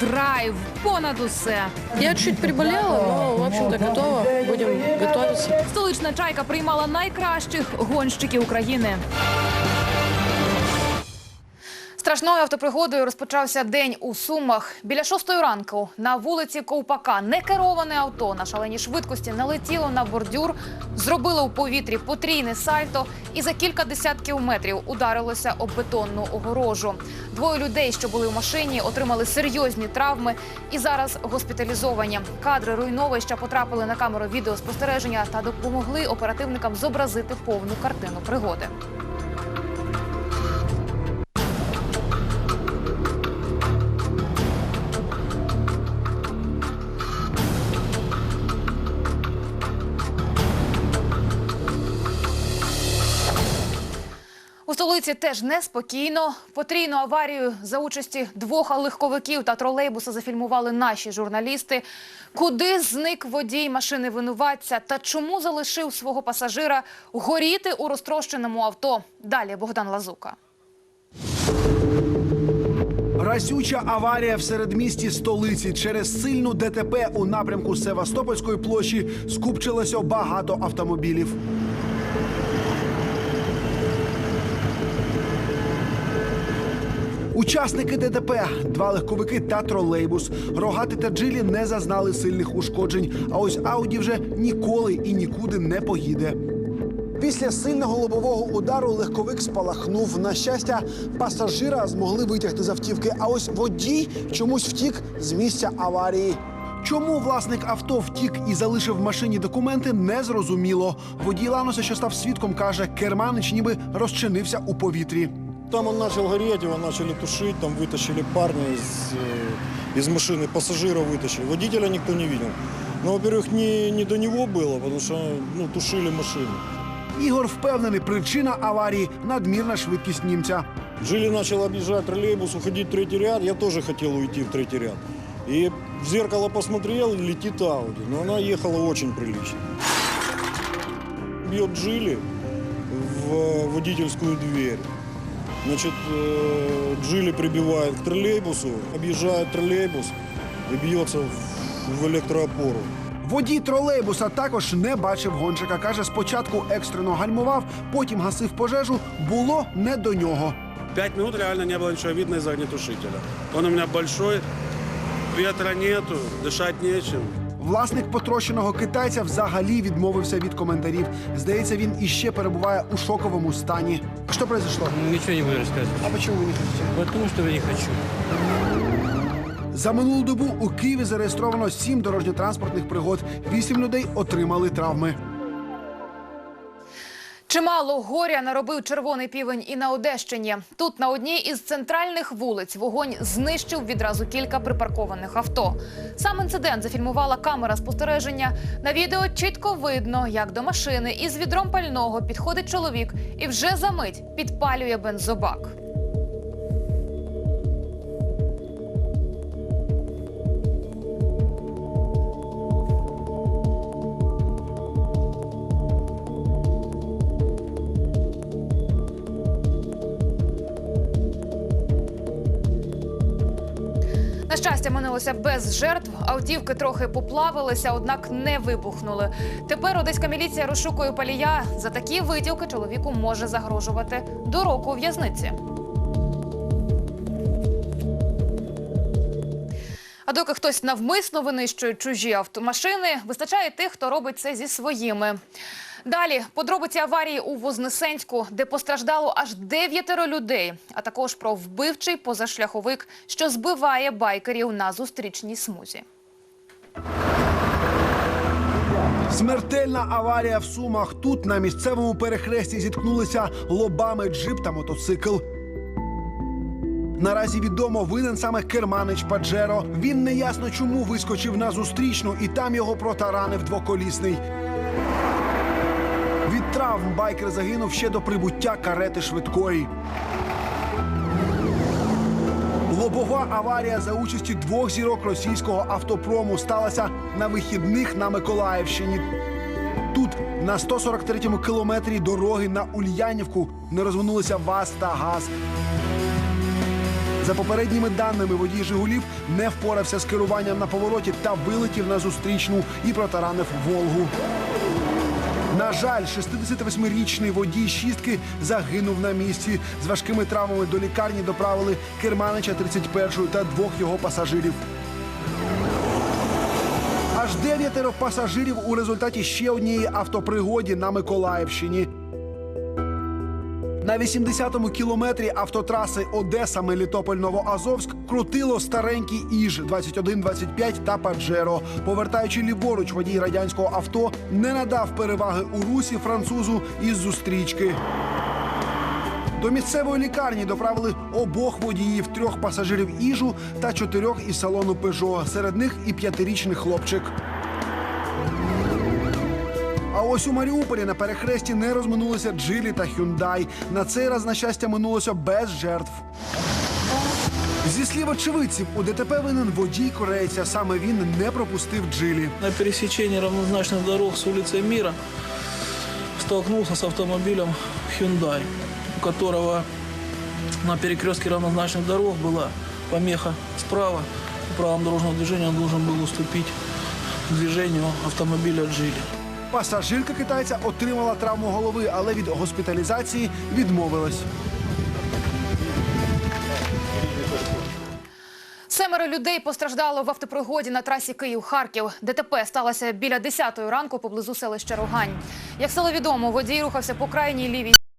драйв понад усе. Я чуть приболела, но, в общем-то, готова. Будем готуватися. Столична чайка приймала найкращих гонщиків України. Страшною автопригодою розпочався день у Сумах. Біля шостої ранку на вулиці Ковпака некероване авто на шаленій швидкості налетіло на бордюр, зробило у повітрі потрійне сальто і за кілька десятків метрів ударилося об бетонну огорожу. Двоє людей, що були в машині, отримали серйозні травми і зараз госпіталізовані. Кадри руйновища потрапили на камеру відеоспостереження та допомогли оперативникам зобразити повну картину пригоди. У столиці теж неспокійно. Потрійну аварію за участі двох легковиків та тролейбуса зафільмували наші журналісти. Куди зник водій машини винуватця та чому залишив свого пасажира горіти у розтрощеному авто? Далі Богдан Лазука. Разюча аварія в середмісті столиці через сильну ДТП у напрямку Севастопольської площі скупчилося багато автомобілів. Учасники ДТП, два легковики та тролейбус. Рогати та джилі не зазнали сильних ушкоджень. А ось Ауді вже ніколи і нікуди не поїде. Після сильного лобового удару легковик спалахнув. На щастя, пасажира змогли витягти з автівки. А ось водій чомусь втік з місця аварії. Чому власник авто втік і залишив в машині документи, не зрозуміло. Водій Ланоса, що став свідком, каже, керманич ніби розчинився у повітрі. Там он начал гореть, его начали тушить, там вытащили парня из, э, из машины, пассажира вытащили. Водителя никто не видел. Но, во-первых, не, не до него было, потому что ну, тушили машину. Ігор впевнений, причина аварії надмірна швидкість німця. Жили начал объезжать троллейбус, уходить в третий ряд. Я тоже хотел уйти в третий ряд. И в зеркало посмотрел, летит Ауди. Но она ехала очень прилично. Бьет Джили в водительскую дверь. Значит, э, Джили прибивает к троллейбусу, объезжает троллейбус и бьется в- в электроопору. Водій тролейбуса також не бачив гонщика. Каже, спочатку екстрено гальмував, потім гасив пожежу. Було не до нього. Пять минут реально не было ничего видно из огнетушителя. Он у меня большой, ветра нету, дышать нечем. Власник потрощеного китайця взагалі відмовився від коментарів. Здається, він іще перебуває у шоковому стані. Що произошло? Нічого не буду розказувати. А чому ви не хочете? Тому що я не хочу. За минулу добу у Києві зареєстровано сім дорожньо-транспортних пригод. Вісім людей отримали травми. Чимало горя наробив червоний півень і на Одещині. Тут на одній із центральних вулиць вогонь знищив відразу кілька припаркованих авто. Сам інцидент зафільмувала камера спостереження. На відео чітко видно, як до машини із відром пального підходить чоловік і вже за мить підпалює бензобак. На щастя, минулося без жертв. Автівки трохи поплавилися, однак не вибухнули. Тепер одеська міліція розшукує палія. За такі витівки чоловіку може загрожувати до року в'язниці. А доки хтось навмисно винищує чужі автомашини, вистачає тих, хто робить це зі своїми. Далі подробиці аварії у Вознесенську, де постраждало аж дев'ятеро людей, а також про вбивчий позашляховик, що збиває байкерів на зустрічній смузі. Смертельна аварія в Сумах. Тут на місцевому перехресті зіткнулися лобами джип та мотоцикл. Наразі відомо винен саме керманич Паджеро. Він неясно чому вискочив на зустрічну, і там його протаранив двоколісний. Від травм байкер загинув ще до прибуття карети швидкої. Лобова аварія за участі двох зірок російського автопрому сталася на вихідних на Миколаївщині. Тут на 143-му кілометрі дороги на Ульянівку не розвернулися ВАЗ та ГАЗ. За попередніми даними, водій Жигулів не впорався з керуванням на повороті та вилетів на зустрічну і протаранив Волгу. На жаль, 68-річний водій шістки загинув на місці. З важкими травмами до лікарні доправили керманича 31-ї та двох його пасажирів. Аж дев'ятеро пасажирів у результаті ще однієї автопригоді на Миколаївщині. На 80-му кілометрі автотраси Одеса Мелітополь Новоазовськ крутило старенький Іж 2125 та Паджеро. Повертаючи ліворуч, водій радянського авто не надав переваги у русі французу із зустрічки. До місцевої лікарні доправили обох водіїв, трьох пасажирів Іжу та чотирьох із салону Пежо. Серед них і п'ятирічний хлопчик А ось у Маріуполі на перехресті не розминулися Джилі та Хюндай. На цей раз, на щастя, минулося без жертв. Зі слів очевидців, у ДТП винен водій корейця. Саме він не пропустив Джилі. На пересечении равнозначных дорог с улицей Мира столкнулся с автомобилем Hyundai, у которого на перекрестке равнозначных дорог была помеха справа. В правом дорожного движения он должен был уступить движению автомобиля Джили. Пасажирка китайця отримала травму голови, але від госпіталізації відмовилась. Семеро людей постраждало в автопригоді на трасі Київ-Харків. ДТП сталося біля 10-ї ранку поблизу селища Рогань. Як стало відомо, водій рухався по крайній лівій